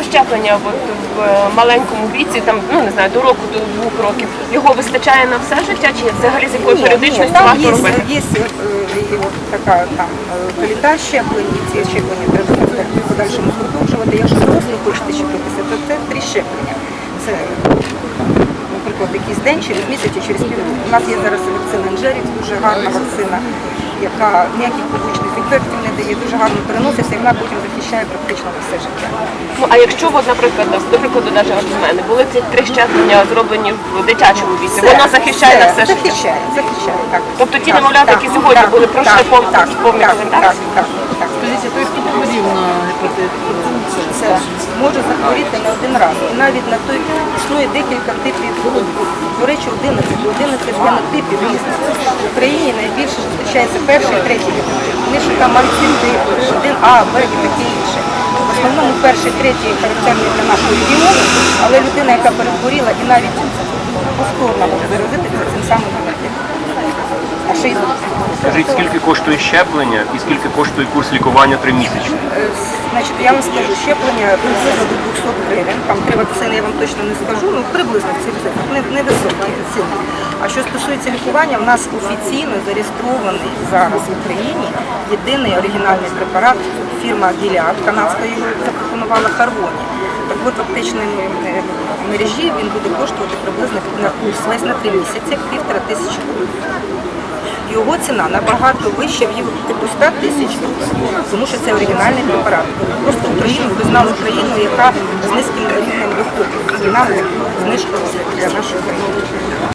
одного щеплення от, в е, маленькому віці, там, ну не знаю, до року, до двох років, його вистачає на все життя чи взагалі з якою Ні, періодичністю варто є, робити? є е, і от така там е, календар щеплень, ці щеплення треба в подальшому продовжувати. Якщо дорослі хочете щепитися, то це три щеплення. Це, наприклад, якийсь день, через місяць і через півроку. У нас є зараз вакцина Інжерікс, дуже гарна вакцина, яка ніяких побічних ефектів не дуже гарно переноситься, і вона потім захищає практично на все життя. Ну а якщо, от, наприклад, до прикладу, навіть от в мене були ці три щеплення зроблені в дитячому віці, воно захищає на все життя. Захищає, захищає, так. Тобто ті Так, немовлята, так, які сьогодні так, були, пройшли так, повну- так, повну так, презентацію? Так, так, так. Скажіть, то хто хворів на гепатит? Це може захворіти не один раз. І навіть на той існує декілька типів хвороб. До речі, 11, 11 генотипів. В Україні найбільше зустрічається перший і третій. Вони що там мальцинти, 1А, Б і таке інше. В основному перший, третій характерні для нашого регіону, але людина, яка перехворіла і навіть повторно може заразитися цим самим. А Скажіть, скільки коштує щеплення і скільки коштує курс лікування тримісячний? Значить, я вам скажу, щеплення приблизно до 200 гривень. Там три вакцини я вам точно не скажу, ну приблизно в цих цифрах, не, не високі ціни. А що стосується лікування, в нас офіційно зареєстрований зараз в Україні єдиний оригінальний препарат. Фірма Gilead канадська його запропонувала Харвоні. Так от в аптечній е, мережі він буде коштувати приблизно на курс весь на три місяці півтора тисячі гривень. Його ціна набагато вища в типу 100 тисяч тому що це оригінальний препарат. Просто Україну визнали Україну, яка з низьким рівнем доходу. І нам знижка для нашої країни.